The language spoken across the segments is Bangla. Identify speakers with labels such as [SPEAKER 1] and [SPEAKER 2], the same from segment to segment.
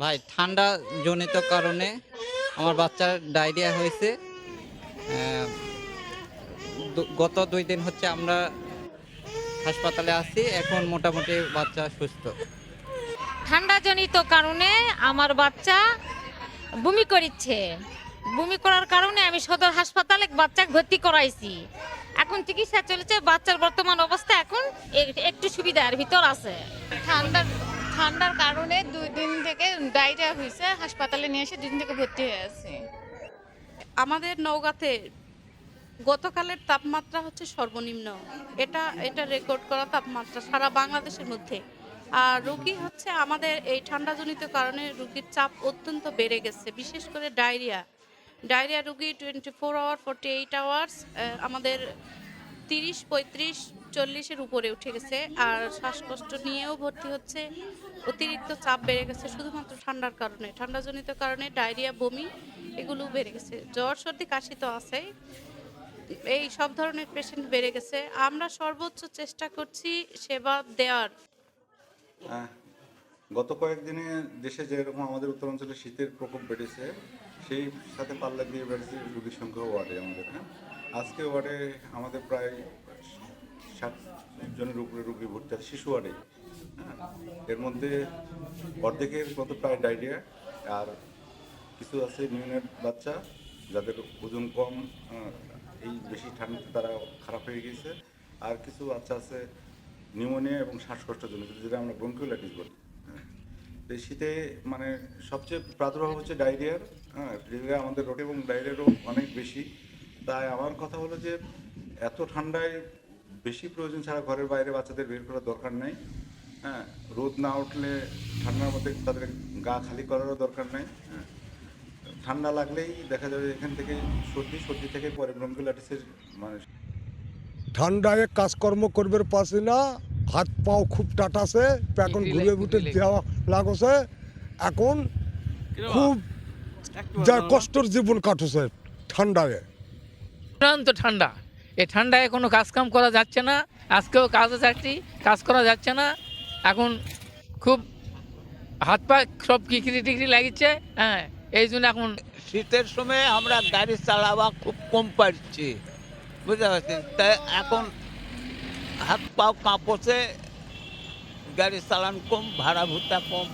[SPEAKER 1] ভাই, ঠান্ডা জনিত কারণে আমার বাচ্চার ডায়রিয়া হয়েছে। গত দুই দিন হচ্ছে আমরা হাসপাতালে আছি, এখন মোটামুটি বাচ্চা সুস্থ।
[SPEAKER 2] ঠান্ডাজনিত কারণে আমার বাচ্চা বমি করিচ্ছে। বমি করার কারণে আমি সদর হাসপাতালে বাচ্চা ভর্তি করাইছি। এখন চিকিৎসা চলেছে, বাচ্চার বর্তমান অবস্থা একটু ভিতর আছে।
[SPEAKER 3] ঠান্ডার ঠান্ডার কারণে দুই দিন থেকে ডায়রিয়া হয়েছে হাসপাতালে নিয়ে এসে দুই দিন থেকে ভর্তি হয়ে আছি।
[SPEAKER 4] আমাদের নওগাঁতে গতকালের তাপমাত্রা হচ্ছে সর্বনিম্ন। এটা এটা রেকর্ড করা তাপমাত্রা সারা বাংলাদেশের মধ্যে। আর রোগী হচ্ছে আমাদের এই ঠান্ডাজনিত কারণে রোগীর চাপ অত্যন্ত বেড়ে গেছে বিশেষ করে ডায়রিয়া। ডায়রিয়া রুগী twenty four hour forty eight hours আমাদের তিরিশ পঁয়ত্রিশ চল্লিশের উপরে উঠে গেছে। আর শ্বাসকষ্ট নিয়েও ভর্তি হচ্ছে। অতিরিক্ত চাপ বেড়ে গেছে শুধুমাত্র ঠান্ডার কারণে। ঠান্ডাজনিত কারণে ডায়রিয়া বমি এগুলো বেড়ে গেছে। জ্বর সর্দি কাশি তো আছেই। এই সব ধরনের পেশেন্ট বেড়ে গেছে। আমরা সর্বোচ্চ চেষ্টা করছি সেবা দেওয়ার।
[SPEAKER 5] আহ, গত কয়েকদিনে দেশে যেরকম আমাদের উত্তরাঞ্চলে শীতের প্রকোপ বেড়েছে সেই সাথে পাল্লা দিয়ে বেড়েছে রোগীর সংখ্যা ওয়ার্ডে আমাদের হ্যাঁ। আজকে ওয়ার্ডে আমাদের প্রায় ষাট জনের উপরে রোগী ভর্তি আছে শিশু ওয়ার্ডে। হ্যাঁ এর মধ্যে অর্ধেকের মতো প্রায় ডায়রিয়া আর কিছু আছে নিউনেট বাচ্চা যাদের ওজন কম আহ, এই বেশি ঠান্ডাতে তারা খারাপ হয়ে গেছে আর কিছু বাচ্চা আছে নিউমোনিয়া এবং শ্বাসকষ্টের জন্য যেটা আমরা ব্রঙ্কিওলাইটিস বলি। হ্যাঁ। তো এই শীতে মানে সবচেয়ে প্রাদুর্ভাব হচ্ছে ডায়রিয়ার হ্যাঁ যেটা আমাদের রোগ এবং ডায়রিয়ারও অনেক বেশি। তাই আমার কথা হলো যে এত ঠান্ডায় বেশি প্রয়োজন ছাড়া ঘরের বাইরে বাচ্চাদের বের করার দরকার নেই। হ্যাঁ রোদ না উঠলে ঠান্ডার মধ্যে তাদের গা খালি করারও দরকার নেই। হ্যাঁ ঠান্ডা লাগলেই দেখা যাবে এখান থেকে সর্দি সর্দি থেকে পরে ব্রঙ্কিওলাইটিসের মানে
[SPEAKER 6] ঠান্ডায় কাজকর্ম করবার পারছি না হাত পাও খুব টাটাছে এখন ঘুরে ঘুরে দেওয়া লাগছে। এখন খুব যা কষ্টর জীবন কাটছে ঠান্ডায়।
[SPEAKER 7] অত্যন্ত ঠান্ডা। এই ঠান্ডায় কোনো কাজ কাম করা যাচ্ছে না, আজকেও কাজে যাচ্ছি কাজ করা যাচ্ছে না। এখন খুব হাত পা সব কিকরি টিকরি লাগিচ্ছে হ্যাঁ এই জন্য এখন
[SPEAKER 8] শীতের সময় আমরা গাড়ি চালাবা খুব কম পারছি, বুঝতে পারছেন? তাই এখন হাত পাও কাঁপছে, গাড়ি চালান কম, ভাড়া ভুতা কম।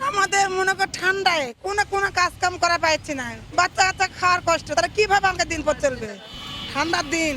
[SPEAKER 9] আমাদের মনে কর ঠান্ডায় কোনো কোনো কাজ কাম করা পাচ্ছি না। বাচ্চা কাচ্চা খাওয়ার কষ্ট তারা কীভাবে আমাকে দিন পর চলবে? ঠান্ডার দিন।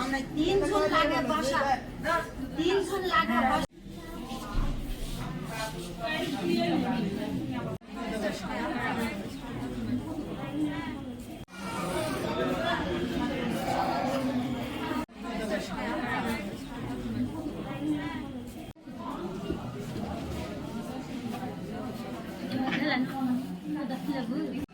[SPEAKER 10] আমরা তিনজন লাগে বসা তিনজন লাগে বসা Thank you.